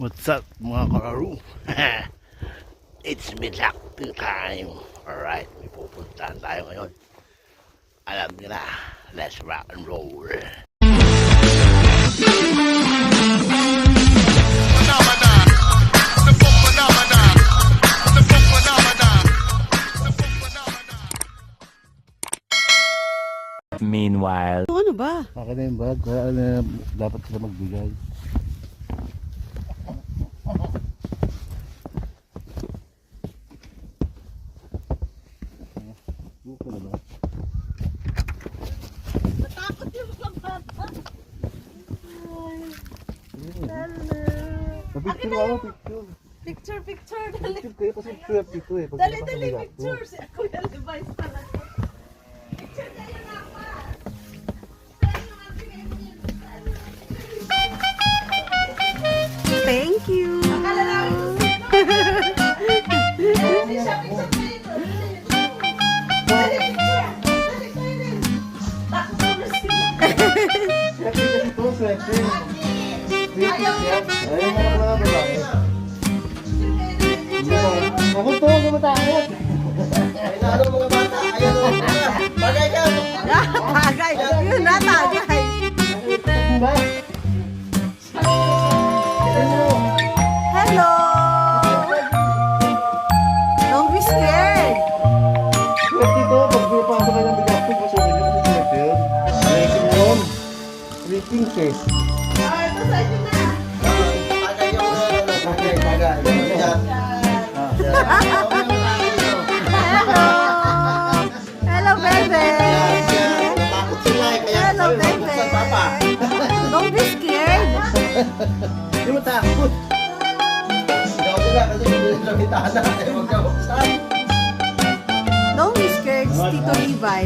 What's up mga kakaru? It's midlacting time. Alright, may pupuntahan tayo ngayon. Alam niyo na, let's rock and roll. phenomenon. The folk phenomenon. The folk phenomenon. The folk phenomenon. Meanwhile. Ano ba? Akin na yung bag, kaya ano, dapat sila magbigay. Buka na ba? Natakot yung mga bata. Picture ako, picture. Picture, picture, dali. Picture kayo kasi picture picture eh. Dali, dali, picture. Si Kuya Levi's pala. Picture tayo na pa. Thank you. Niya. Ay, mga mga babae. Ako to, ako matakot. Tagay. Hello! Hello, baby! Hello, baby! Don't be scared. Hindi mo takot. Don't be scared, Tito Levi.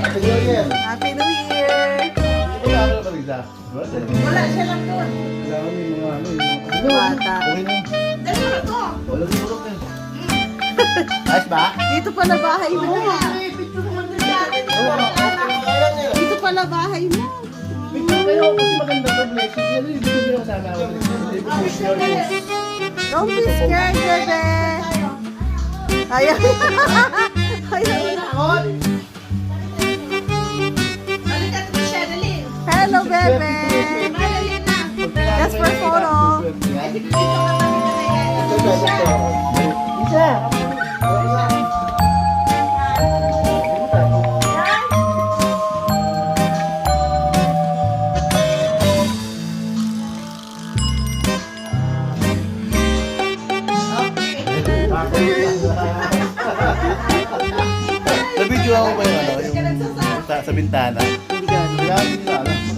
Happy New Year! Wala siya lang doon. Bata. Dali mo na to. Ayos ba? Dito pala bahay mo. Dito pala bahay mo. Picture kayo kasi maganda to blessing. Yan yung video ko sana ako. Don't be scared, bebe. Ayaw. Ayaw na. Hello, bebe. Just for photo. Isa. Sa video ako ba yung ano, yung sa, sa bintana? Hindi. Kaya hindi gano'n.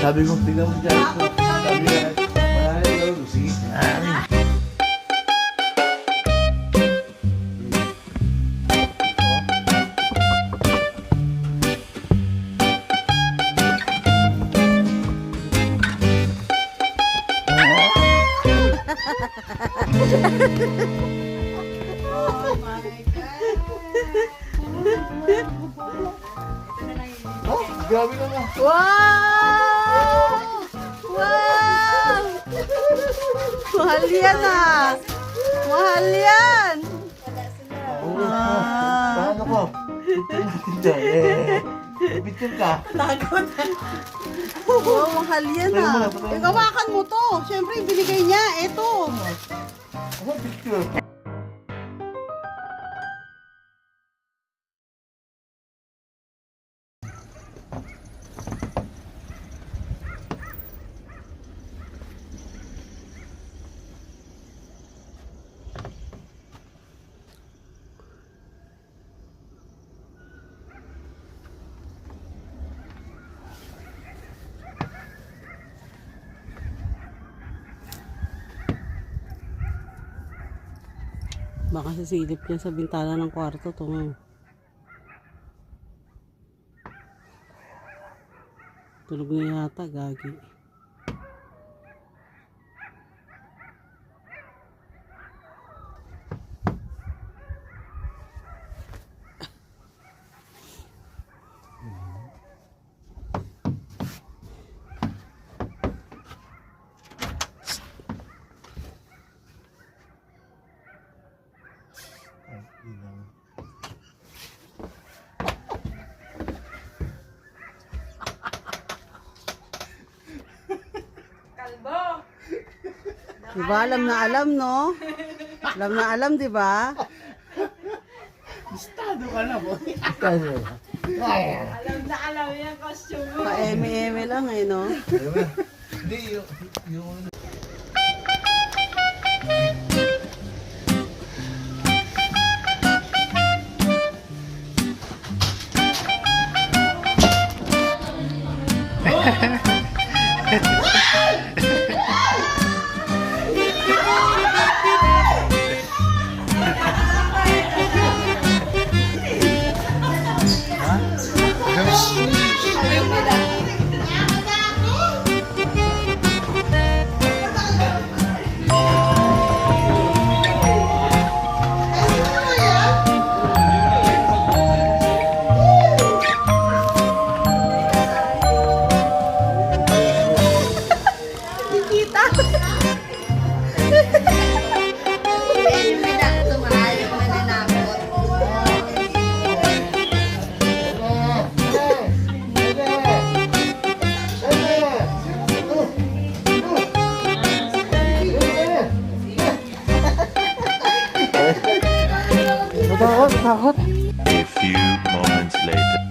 Sabi ko, tingnan mo dyan. Sabi niya, ay, no, Lucy. Oh, grabe naman. Wow! Wow! Mahal yan ah! Mahal yan! Ah. Paano ko? Picture ka. Oh, mahal yan ah. Ikawakan mo to. Siyempre, binigay niya. Ito. Ako picture. Baka sisilip niya sa bintana ng kwarto to. Tulog na yata, gagi. Di ba? Alam na alam, no? Alam na alam, di ba? Estado ka na po. Alam na alam yung costume mo. Pa-eme-eme lang eh, no? Hindi, yung, yung ta A few moments later.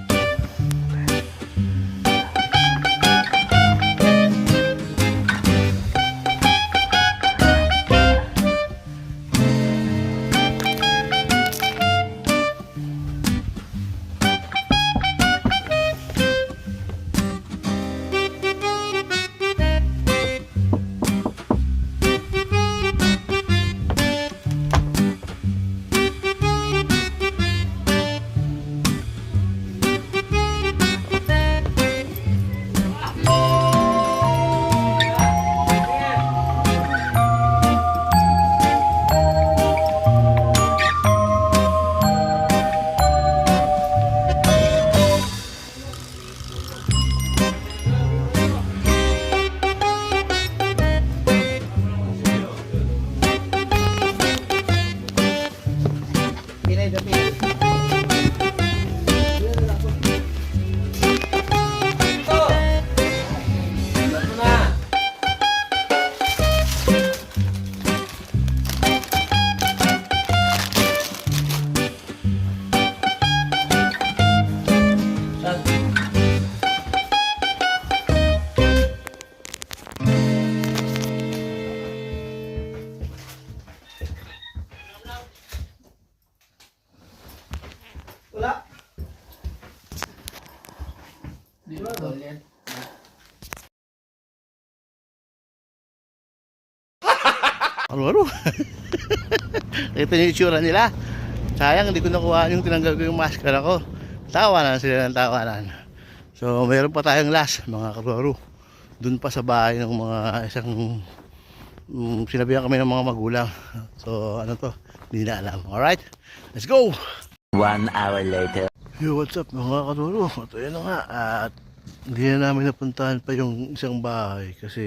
Ano ano? Ito yung itsura nila. Sayang, hindi ko nakuha yung tinanggal ko yung maskara ko. Tawanan sila ng tawanan. So, meron pa tayong last, mga karoro. Doon pa sa bahay ng mga isang um, sinabihan kami ng mga magulang. So, ano to? Hindi na alam. Alright? Let's go! One hour later. Yo, what's up mga katuro? Ito yun na nga. At hindi na namin napuntahan pa yung isang bahay kasi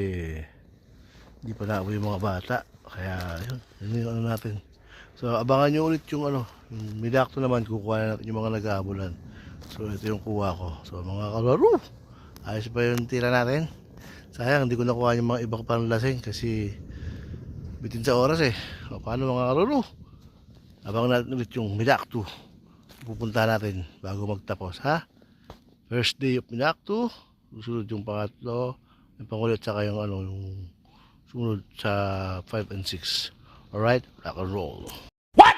hindi pa naabot yung mga bata. Kaya yun, yun yung ano natin. So abangan nyo ulit yung ano, midakto naman kukuha na natin yung mga nag-aabulan. So ito yung kuha ko. So mga kalaro, ayos pa yung tira natin. Sayang, hindi ko nakuha yung mga ibang panlasing kasi bitin sa oras eh. O, paano mga kalaro? Abangan natin ulit yung midakto pupunta natin bago magtapos ha first day of Minakto susunod yung pangatlo yung pangulit saka yung ano yung sumunod sa 5 and 6. Alright? Rock and roll. What?